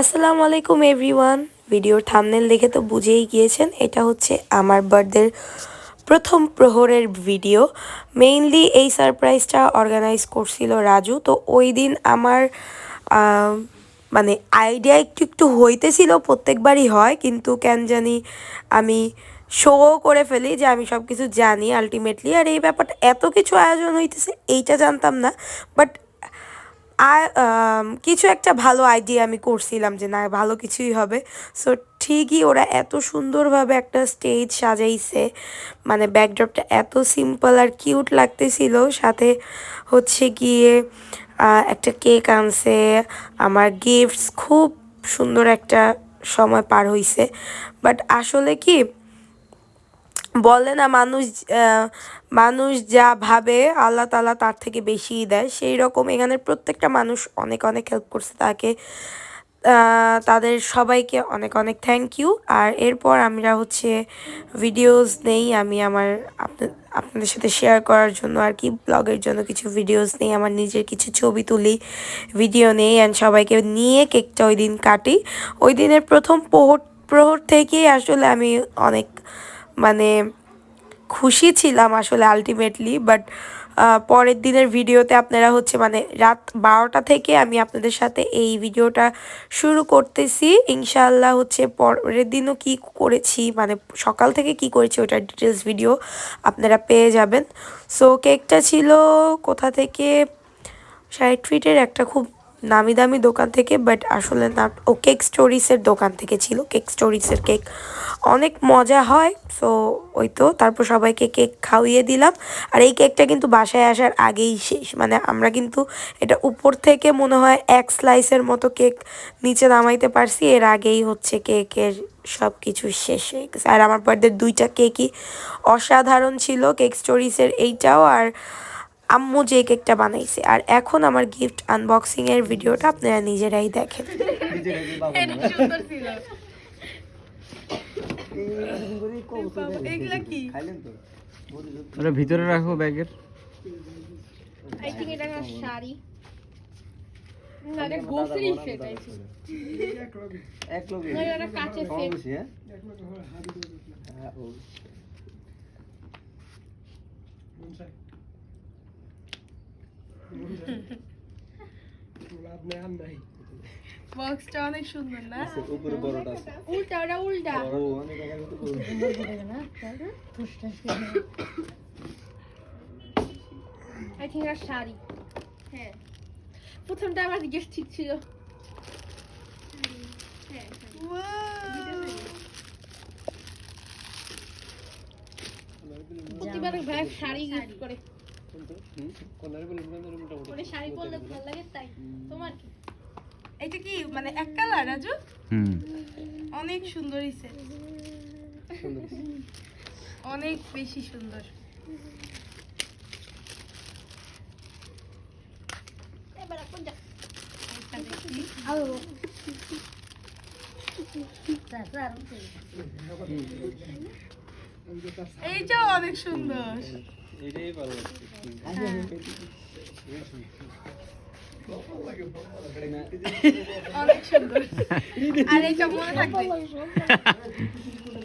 আসসালামু আলাইকুম এভরিওয়ান ভিডিওর থামনেল দেখে তো বুঝেই গিয়েছেন, এটা হচ্ছে আমার বার্থডের প্রথম প্রহরের ভিডিও মেইনলি এই সারপ্রাইজটা অর্গানাইজ করছিল রাজু। তো ওই দিন আমার মানে আইডিয়া একটু একটু হইতেছিল, প্রত্যেকবারই হয়। কিন্তু কেন জানি আমি শো করে ফেলি যে আমি সব কিছু জানি আলটিমেটলি আর এই ব্যাপারটা এত কিছু আয়োজন হইতেছে, এইটা জানতাম না। বাট কিছু একটা ভালো আইডিয়া আমি করছিলাম যে না, ভালো কিছুই হবে। সো ঠিকই ওরা এত সুন্দরভাবে একটা স্টেজ সাজাইছে। মানে ব্যাকড্রপটা এত সিম্পল আর কিউট লাগতেছিল। সাথে হচ্ছে গিয়ে একটা কেক আনছে। আমার গিফটস খুব সুন্দর একটা সময় পার হইছে। বাট আসলে কি বলে না, মানুষ মানুষ যা ভাবে আল্লাহ তালা তার থেকে বেশিই দেয়। সেই রকম এখানের প্রত্যেকটা মানুষ অনেক অনেক হেল্প করছে তাকে। তাদের সবাইকে অনেক অনেক থ্যাংক ইউ আর এরপর আমরা হচ্ছে ভিডিওস নেই, আমি আমার আপনাদের সাথে শেয়ার করার জন্য আর কি ব্লগের জন্য কিছু ভিডিওস নেই, আমার নিজের কিছু ছবি তুলি ভিডিও নেই অ্যান্ড সবাইকে নিয়ে কেকটা ওই দিন কাটি। ওই দিনের প্রথম প্রহর প্রহর থেকেই আসলে আমি অনেক মানে খুশি ছিলাম আসলে আলটিমেটলি বাট পরের দিনের ভিডিওতে আপনারা হচ্ছে মানে রাত বারোটা থেকে আমি আপনাদের সাথে এই ভিডিওটা শুরু করতেছি। ইনশাল্লাহ হচ্ছে পরের দিনও কি করেছি মানে সকাল থেকে কি করেছি ওটার ডিটেলস ভিডিও আপনারা পেয়ে যাবেন। সো কেকটা ছিল কোথা থেকে? ষাট ফিটের একটা খুব নামি দামি দোকান থেকে বাট আসলে না, ও কেক স্টোরিসের দোকান থেকে ছিল, কেক স্টোরিসের কেক। অনেক মজা হয় সো ওই তো, তারপর সবাইকে কেক খাওয়িয়ে দিলাম। আর এই কেকটা কিন্তু বাসায় আসার আগেই শেষ মানে আমরা কিন্তু এটা উপর থেকে মনে হয় এক স্লাইসের মতো কেক নিচে নামাইতে পারছি, এর আগেই হচ্ছে কেকের সব কিছু শেষ হয়ে গেছে। আর আমার বার্থডে দুইটা কেকই অসাধারণ ছিল, কেক স্টোরিসের এইটাও, আর আম্মু যে কেকটা বানাইছে। আর এখন আমার গিফট আনবক্সিং এর ভিডিওটা আপনারা নিজেরাই দেখেন। ভিতরে রাখো ব্যাগের। আই এটা শাড়ি। কাচের সেট বেশি হ্যাঁ হ্যাঁ, ও। বক্সটা অনেক সুন্দর না? উপরে বড়টা আছে। উল্টা ওটা উল্টা। বড় অনেক টাকা কিন্তু বড়। আই থিঙ্ক এটা শাড়ি। হ্যাঁ। প্রথমটা আমার গিফট ঠিক ছিল। প্রতিবার ভাই শাড়ি গিফট করে। হুম, কর্নারে বলে দিলাম, এর মোটামুটি। ওরে শাড়ি পরলে ভালো লাগে তাই। তোমার কি? এটা কি মানে এক কালার রাজু? অনেক সুন্দর অনেক বেশি সুন্দর। এইটাও অনেক সুন্দর। এটাই ভালো লাগছে। অনেক সুন্দর আর এইটা মনে থাকবে